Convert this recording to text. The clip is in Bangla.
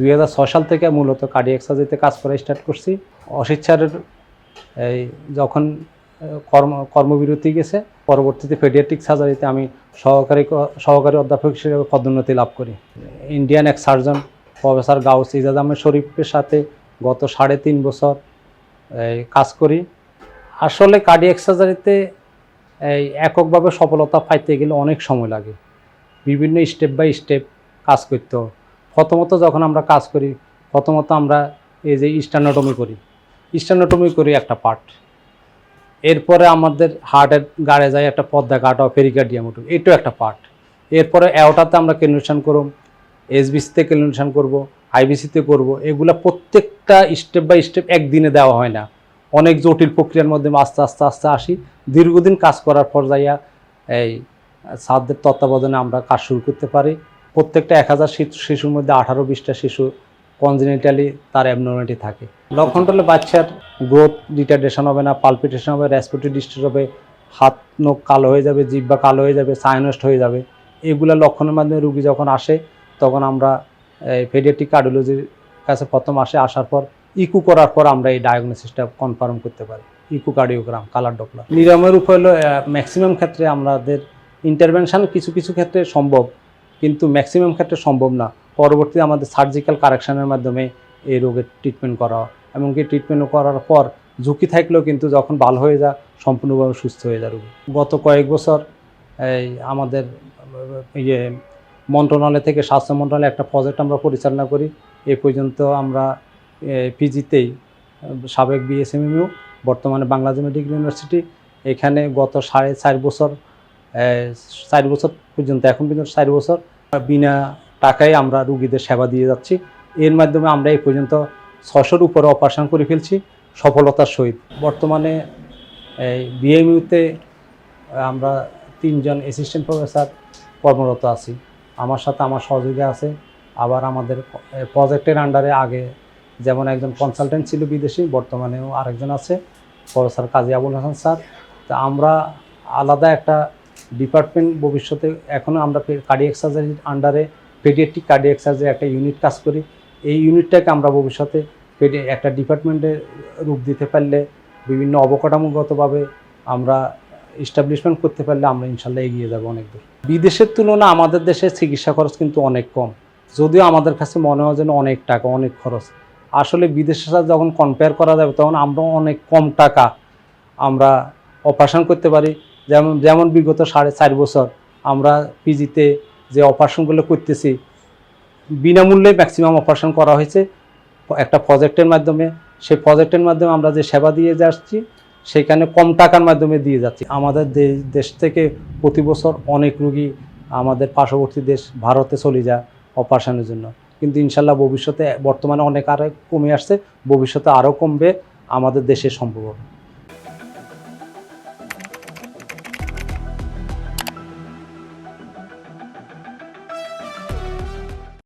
দুই হাজার ছয় সাল থেকে মূলত কার্ডিয়াক সার্জারিতে কাজ করা স্টার্ট করছি। স্যারের, এই যখন কর্ম, কর্মবিরতি গেছে, পরবর্তীতে পেডিয়াট্রিক সার্জারিতে আমি সহকারী সহকারী অধ্যাপক হিসেবে পদোন্নতি লাভ করি। ইন্ডিয়ান এক surgeon professor Gauss Ijaz Ahmed শরীফের সাথে গত সাড়ে তিন বছর কাজ করি। আসলে কার্ডিয়াক সার্জারিতে এই, এককভাবে সফলতা পাইতে গেলে অনেক সময় লাগে। বিভিন্ন স্টেপ বাই স্টেপ কাজ করতে হয়। প্রথমত যখন আমরা কাজ করি, প্রথমত আমরা এই যে স্টানোটমি করি। স্টানোটমি করি একটা পার্ট এরপরে আমাদের হার্টের গাড়ে যায় একটা পদ্মা কাটা পেরিকার্ডিয়াম উঠুক, এটাও একটা পার্ট এরপরে অ্যাওটাতে আমরা ক্যালকুলেশন করব এসবিসিতে ক্যালকুলেশন করব আইবিসিতে করব, এগুলো প্রত্যেকটা স্টেপ বাই স্টেপ একদিনে দেওয়া হয় না। অনেক জটিল প্রক্রিয়ার মধ্যে আস্তে আস্তে আস্তে আসি। দীর্ঘদিন কাজ করার পর যাইয়া এই সাধ্যের তত্ত্বাবধানে আমরা কাজ শুরু করতে পারি। প্রত্যেকটা এক হাজার শিশুর মধ্যে আঠারো বিশটা শিশু কনজেনিটালি তার অ্যাবনর্মালিটি থাকে। লক্ষণটা হলে বাচ্চার গ্রোথ ডিটারডেশন হবে না পালপিটেশন হবে রেসপিরেটরি ডিস্টার্ব হবে, হাত, নখ কালো হয়ে যাবে, জিব্বা কালো হয়ে যাবে সাইনস্ট হয়ে যাবে। এগুলো লক্ষণের মাধ্যমে রুগী যখন আসে, তখন আমরা পেডিয়াট্রিক কার্ডিওলজির কাছে প্রথম আসে, আসার পর ইকু করার পর আমরা এই ডায়াগনোসিসটা কনফার্ম করতে পারি। ইকু কার্ডিওগ্রাম কালার ডপলার নিরাময়ের উপায় হলো ম্যাক্সিমাম ক্ষেত্রে আমাদের ইন্টারভেনশন কিছু কিছু ক্ষেত্রে সম্ভব। কিন্তু ম্যাক্সিমাম ক্ষেত্রে সম্ভব না। পরবর্তীতে আমাদের সার্জিক্যাল কারেকশনের মাধ্যমে এই রোগের ট্রিটমেন্ট করা। এমনকি ট্রিটমেন্ট করার পর ঝুঁকি থাকলেও কিন্তু যখন ভালো হয়ে যায়, সম্পূর্ণভাবে সুস্থ হয়ে যায় রোগী। গত কয়েক বছর এই আমাদের ইয়ে মন্ত্রণালয় থেকে স্বাস্থ্য মন্ত্রণালয়ে একটা প্রজেক্ট আমরা পরিচালনা করি। এ পর্যন্ত আমরা পিজিতেই সাবেক বিএসএমইউ বর্তমানে বাংলাদেশ মেডিকেল ইউনিভার্সিটি এখানে গত সাড়ে চার বছর চার বছর পর্যন্ত, এখন পর্যন্ত চার বছর বিনা টাকায় আমরা রুগীদের সেবা দিয়ে যাচ্ছি। এর মাধ্যমে আমরা এই পর্যন্ত ছশোর উপরে অপারেশন করে ফেলছি সফলতার সহিত। বর্তমানে এই বিএমইউতে আমরা তিনজন অ্যাসিস্ট্যান্ট প্রফেসর কর্মরত আছি। আমার সাথে আমার সহযোগী আছে। আবার আমাদের প্রজেক্টের আন্ডারে আগে যেমন একজন কনসালটেন্ট ছিল বিদেশি, বর্তমানেও আরেকজন আছে, প্রফেসর কাজী আবুল হাসান স্যার। তা আমরা আলাদা একটা ডিপার্টমেন্ট ভবিষ্যতে এখনও আমরা কার্ডিয়াক সার্জারির আন্ডারে পেডিয়াট্রিক কার্ডিয়াক সার্জারি একটা ইউনিট কাজ করি। এই ইউনিটটাকে আমরা ভবিষ্যতে একটা ডিপার্টমেন্টে রূপ দিতে পারলে, বিভিন্ন অবকাঠামোগতভাবে আমরা ইস্টাবলিশমেন্ট করতে পারলে আমরা ইনশাল্লাহ এগিয়ে যাব অনেক দূর। বিদেশের তুলনা আমাদের দেশে চিকিৎসা খরচ কিন্তু অনেক কম। যদিও আমাদের কাছে মনে হয় যেন অনেক টাকা, অনেক খরচ। আসলে বিদেশের সাথে যখন কম্পেয়ার করা যাবে, তখন আমরা অনেক কম টাকা আমরা অপারেশন করতে পারি। যেমন যেমন বিগত সাড়ে চার বছর আমরা পিজিতে যে অপারেশনগুলো করতেছি, বিনামূল্যে ম্যাক্সিমাম অপারেশন করা হয়েছে। একটা প্রজেক্টের মাধ্যমে, সেই প্রজেক্টের মাধ্যমে আমরা যে সেবা দিয়ে যাচ্ছি, সেখানে কম টাকার মাধ্যমে দিয়ে যাচ্ছি। আমাদের দেশ থেকে প্রতি বছর অনেক রুগী আমাদের পার্শ্ববর্তী দেশ ভারতে চলে যায় অপারেশনের জন্য। কিন্তু ইনশাল্লাহ ভবিষ্যতে বর্তমানে অনেক আরও কমে আসছে, ভবিষ্যতে আরও কমবে আমাদের দেশে সম্ভব